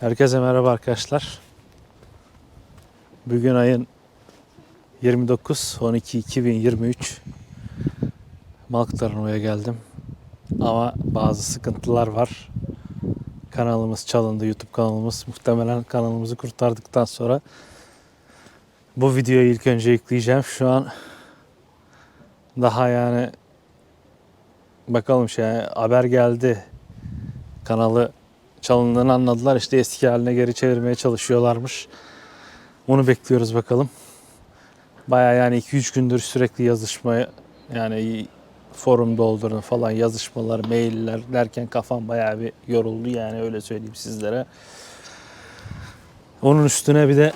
Herkese merhaba arkadaşlar. Bugün ayın 29 12 2023 Malktarnova'ya geldim. Ama bazı sıkıntılar var. Kanalımız çalındı, YouTube kanalımız. Muhtemelen kanalımızı kurtardıktan sonra bu videoyu ilk önce yükleyeceğim. Şu an daha yani bakalım şey haber geldi. Kanalı çalındığını anladılar. İşte eski haline geri çevirmeye çalışıyorlarmış. Onu bekliyoruz bakalım. Baya yani 2-3 gündür sürekli yazışma yani forum doldurun falan yazışmalar, mailler derken kafam bayağı bir yoruldu yani öyle söyleyeyim sizlere. Onun üstüne bir de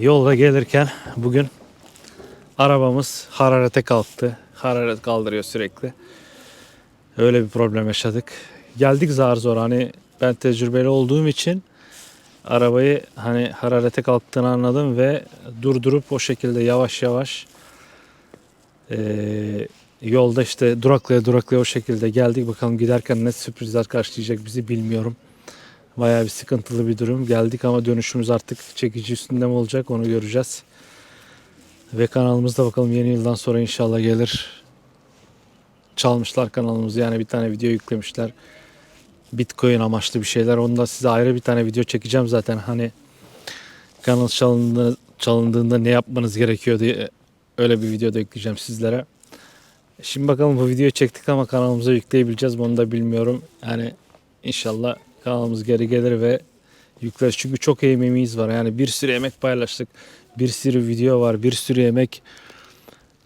yolda gelirken bugün arabamız hararete kalktı. Hararet kaldırıyor sürekli. Öyle bir problem yaşadık. Geldik zar zor hani ben tecrübeli olduğum için arabayı hani hararete kalktığını anladım ve durdurup o şekilde yavaş yavaş eee, yolda işte duraklaya duraklaya o şekilde geldik. Bakalım giderken ne sürprizler karşılayacak bizi bilmiyorum. Bayağı bir sıkıntılı bir durum. Geldik ama dönüşümüz artık çekici üstünde mi olacak onu göreceğiz. Ve kanalımızda bakalım yeni yıldan sonra inşallah gelir. Çalmışlar kanalımızı yani bir tane video yüklemişler. Bitcoin amaçlı bir şeyler. Onu da size ayrı bir tane video çekeceğim zaten. Hani kanal çalındığında, çalındığında ne yapmanız gerekiyor diye öyle bir video da yükleyeceğim sizlere. Şimdi bakalım bu videoyu çektik ama kanalımıza yükleyebileceğiz mi onu da bilmiyorum. Yani inşallah kanalımız geri gelir ve yükleriz. Çünkü çok emeğimiz var. Yani bir sürü emek paylaştık. Bir sürü video var. Bir sürü emek.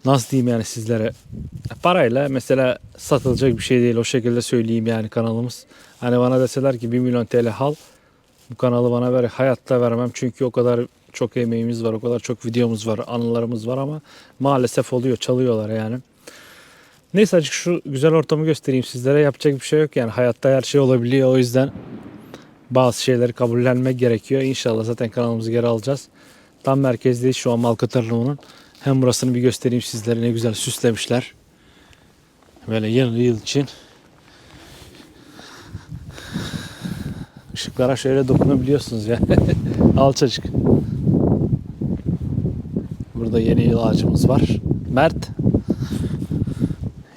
Nasıl diyeyim yani sizlere? Parayla mesela satılacak bir şey değil. O şekilde söyleyeyim yani kanalımız. Hani bana deseler ki 1 milyon TL al. Bu kanalı bana ver. Hayatta vermem. Çünkü o kadar çok emeğimiz var. O kadar çok videomuz var. Anılarımız var ama maalesef oluyor. Çalıyorlar yani. Neyse azıcık şu güzel ortamı göstereyim sizlere. Yapacak bir şey yok yani. Hayatta her şey olabiliyor. O yüzden bazı şeyleri kabullenmek gerekiyor. İnşallah zaten kanalımızı geri alacağız. Tam merkezdeyiz şu an Malkatarlı'nın. Hem burasını bir göstereyim sizlere ne güzel süslemişler. Böyle yeni yıl için. Işıklara şöyle dokunabiliyorsunuz ya. Alçacık. Burada yeni yıl ağacımız var. Mert.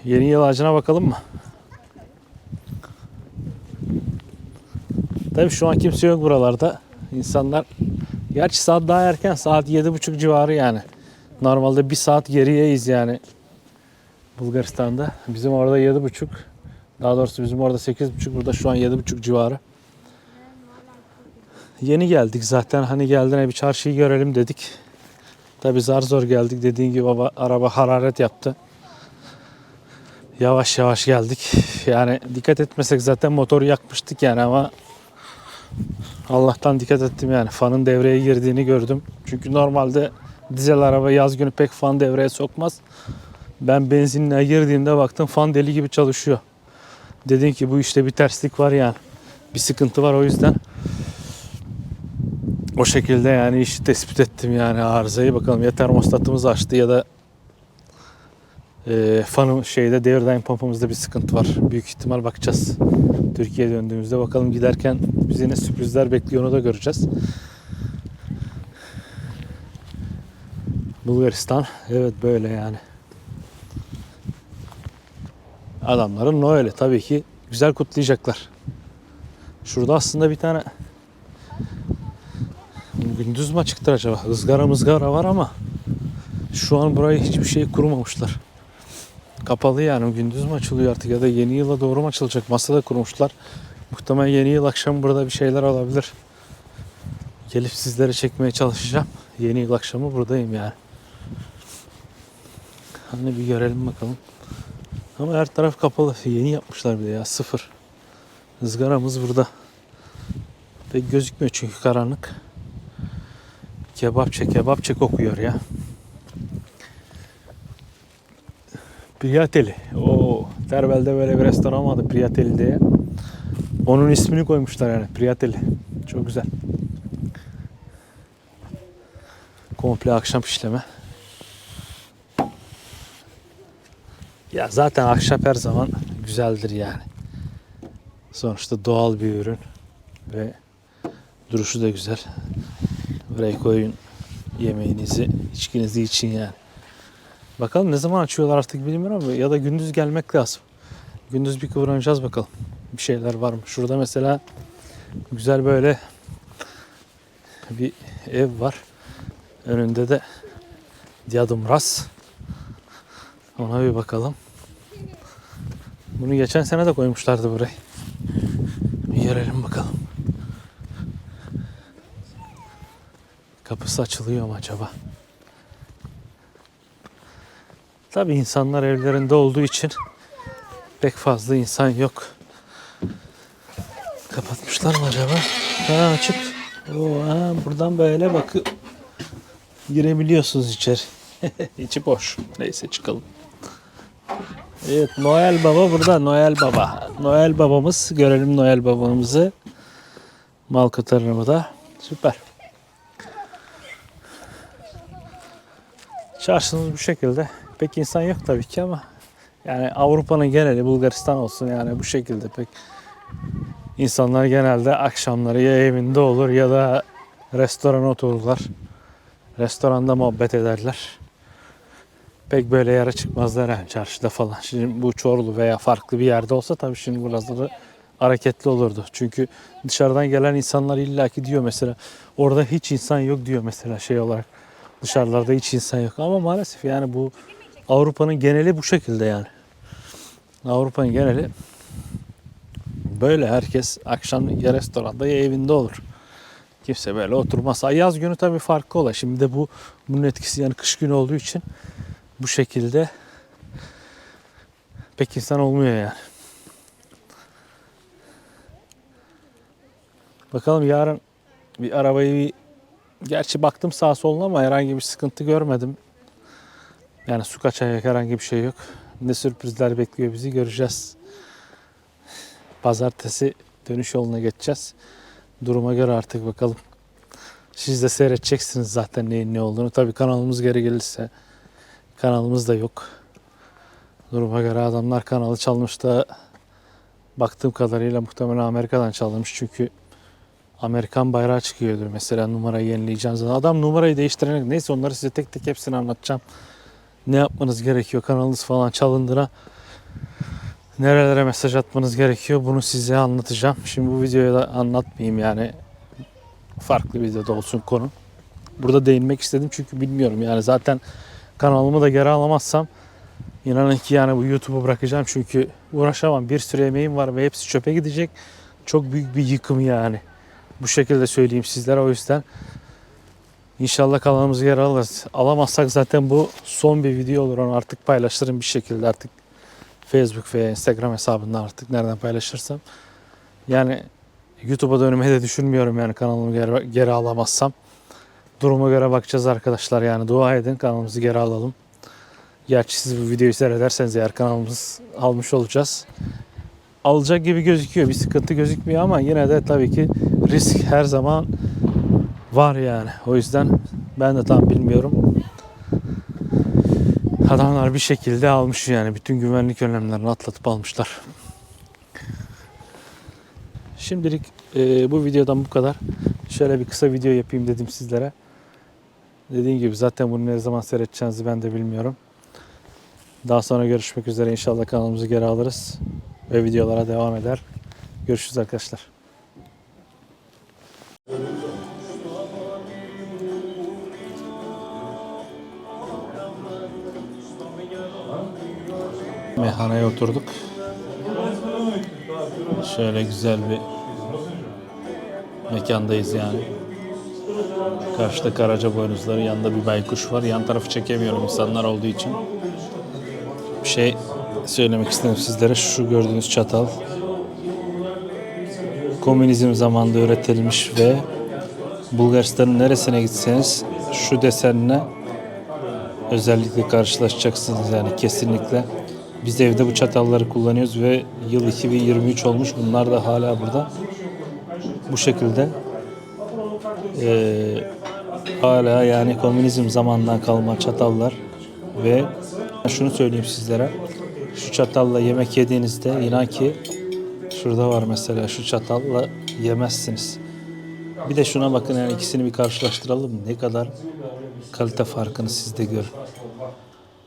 Yeni yıl ağacına bakalım mı? Tabii şu an kimse yok buralarda. İnsanlar Gerçi saat daha erken. Saat yedi buçuk civarı yani. Normalde bir saat geriyeyiz yani. Bulgaristan'da. Bizim orada yedi buçuk. Daha doğrusu bizim orada sekiz buçuk. Burada şu an yedi buçuk civarı. Yeni geldik zaten. Hani geldiğine bir çarşıyı görelim dedik. Tabi zar zor geldik. Dediğin gibi baba, araba hararet yaptı. Yavaş yavaş geldik. Yani dikkat etmesek zaten motoru yakmıştık yani ama Allah'tan dikkat ettim yani. Fanın devreye girdiğini gördüm. Çünkü normalde dizel araba yaz günü pek fan devreye sokmaz. Ben benzinliğe girdiğimde baktım fan deli gibi çalışıyor. Dedim ki bu işte bir terslik var yani. Bir sıkıntı var o yüzden. O şekilde yani işi tespit ettim yani arızayı. Bakalım ya termostatımız açtı ya da e, fanın şeyde devir daim pompamızda bir sıkıntı var. Büyük ihtimal bakacağız. Türkiye'ye döndüğümüzde bakalım giderken bizi ne sürprizler bekliyor onu da göreceğiz. Bulgaristan evet böyle yani. Adamların Noel'i tabii ki güzel kutlayacaklar. Şurada aslında bir tane gündüz mü açıktır acaba? Izgara mızgara var ama şu an burayı hiçbir şey kurmamışlar. Kapalı yani gündüz mü açılıyor artık ya da yeni yıla doğru mu açılacak? Masa da kurmuşlar. Muhtemelen yeni yıl akşamı burada bir şeyler olabilir. Gelip sizlere çekmeye çalışacağım. Yeni yıl akşamı buradayım yani. Hani bir görelim bakalım. Ama her taraf kapalı. Yeni yapmışlar bir de ya sıfır. Izgaramız burada. Pek gözükmüyor çünkü karanlık. Kebapçe kebapçe kokuyor ya. Priyateli. O Terbel'de böyle bir restoran vardı Priyateli diye. Onun ismini koymuşlar yani Priyateli. Çok güzel. Komple akşam işleme. Ya zaten ahşap her zaman güzeldir yani. Sonuçta doğal bir ürün ve Duruşu da güzel. Buraya koyun yemeğinizi, içkinizi için yani. Bakalım ne zaman açıyorlar artık bilmiyorum ama ya da gündüz gelmek lazım. Gündüz bir kıvranacağız bakalım. Bir şeyler var mı? Şurada mesela güzel böyle bir ev var. Önünde de Diadum Ras. Ona bir bakalım. Bunu geçen sene de koymuşlardı buraya. Bir görelim bakalım. Kapısı açılıyor mu acaba? Tabii insanlar evlerinde olduğu için pek fazla insan yok. Kapatmışlar mı acaba? Ha açık. Oo, ha, buradan böyle bakıp girebiliyorsunuz içeri. İçi boş. Neyse çıkalım. Evet Noel Baba burada. Noel Baba. Noel babamız. Görelim Noel babamızı. Malkut da. Süper. Çarşımız bu şekilde. Pek insan yok tabii ki ama yani Avrupa'nın geneli Bulgaristan olsun yani bu şekilde pek insanlar genelde akşamları ya evinde olur ya da restorana otururlar. Restoranda muhabbet ederler. Pek böyle yere çıkmazlar yani çarşıda falan. Şimdi bu Çorlu veya farklı bir yerde olsa tabii şimdi buraları hareketli olurdu. Çünkü dışarıdan gelen insanlar illaki diyor mesela orada hiç insan yok diyor mesela şey olarak. Dışarılarda hiç insan yok ama maalesef yani bu Avrupa'nın geneli bu şekilde yani. Avrupa'nın geneli böyle herkes akşam ya restoranda ya evinde olur. Kimse böyle oturmaz. Yaz günü tabii farklı olay. Şimdi de bu bunun etkisi yani kış günü olduğu için bu şekilde pek insan olmuyor yani. Bakalım yarın bir arabayı bir gerçi baktım sağa soluna ama herhangi bir sıkıntı görmedim. Yani su kaçacak herhangi bir şey yok. Ne sürprizler bekliyor bizi göreceğiz. Pazartesi dönüş yoluna geçeceğiz. Duruma göre artık bakalım. Siz de seyredeceksiniz zaten neyin ne olduğunu. Tabii kanalımız geri gelirse kanalımız da yok. Duruma göre adamlar kanalı çalmış da baktığım kadarıyla muhtemelen Amerika'dan çalınmış. Çünkü Amerikan bayrağı çıkıyordur mesela numarayı yenileyeceğiniz zaman. Adam numarayı değiştirene neyse onları size tek tek hepsini anlatacağım. Ne yapmanız gerekiyor kanalınız falan çalındıra nerelere mesaj atmanız gerekiyor bunu size anlatacağım. Şimdi bu videoya da anlatmayayım yani farklı videoda olsun konu. Burada değinmek istedim çünkü bilmiyorum yani zaten kanalımı da geri alamazsam inanın ki yani bu YouTube'u bırakacağım çünkü uğraşamam. Bir sürü emeğim var ve hepsi çöpe gidecek. Çok büyük bir yıkım yani. Bu şekilde söyleyeyim sizlere o yüzden. İnşallah kanalımızı geri alırız. Alamazsak zaten bu son bir video olur. Onu artık paylaşırım bir şekilde artık Facebook ve Instagram hesabından artık nereden paylaşırsam. Yani YouTube'a dönmeyi de düşünmüyorum yani kanalımı geri, geri alamazsam. Duruma göre bakacağız arkadaşlar yani dua edin kanalımızı geri alalım. Gerçi siz bu videoyu seyrederseniz eğer kanalımız almış olacağız. Alacak gibi gözüküyor bir sıkıntı gözükmüyor ama yine de tabii ki risk her zaman var yani. O yüzden ben de tam bilmiyorum. Adamlar bir şekilde almış yani. Bütün güvenlik önlemlerini atlatıp almışlar. Şimdilik e, bu videodan bu kadar. Şöyle bir kısa video yapayım dedim sizlere. Dediğim gibi zaten bunu ne zaman seyredeceğinizi ben de bilmiyorum. Daha sonra görüşmek üzere. İnşallah kanalımızı geri alırız. Ve videolara devam eder. Görüşürüz arkadaşlar. Meyhaneye oturduk. Şöyle güzel bir mekandayız yani. Karşıda karaca boynuzları, yanında bir baykuş var. Yan tarafı çekemiyorum insanlar olduğu için. Bir şey söylemek istedim sizlere. Şu gördüğünüz çatal komünizm zamanında üretilmiş ve Bulgaristan'ın neresine gitseniz şu desenle özellikle karşılaşacaksınız yani kesinlikle. Biz evde bu çatalları kullanıyoruz ve yıl 2023 olmuş. Bunlar da hala burada. Bu şekilde eee, hala yani komünizm zamanından kalma çatallar ve şunu söyleyeyim sizlere. Şu çatalla yemek yediğinizde inan ki şurada var mesela şu çatalla yemezsiniz. Bir de şuna bakın yani ikisini bir karşılaştıralım. Ne kadar kalite farkını siz de görün.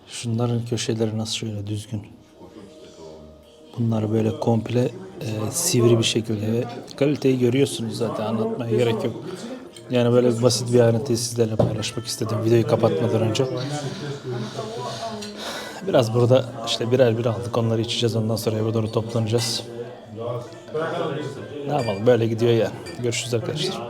Şunların köşeleri nasıl şöyle düzgün. Bunlar böyle komple e, sivri bir şekilde ve kaliteyi görüyorsunuz zaten anlatmaya gerek yok. Yani böyle basit bir ayrıntıyı sizlerle paylaşmak istedim videoyu kapatmadan önce. Biraz burada işte birer bir aldık onları içeceğiz ondan sonra eve doğru toplanacağız. Ne yapalım böyle gidiyor ya. Görüşürüz arkadaşlar.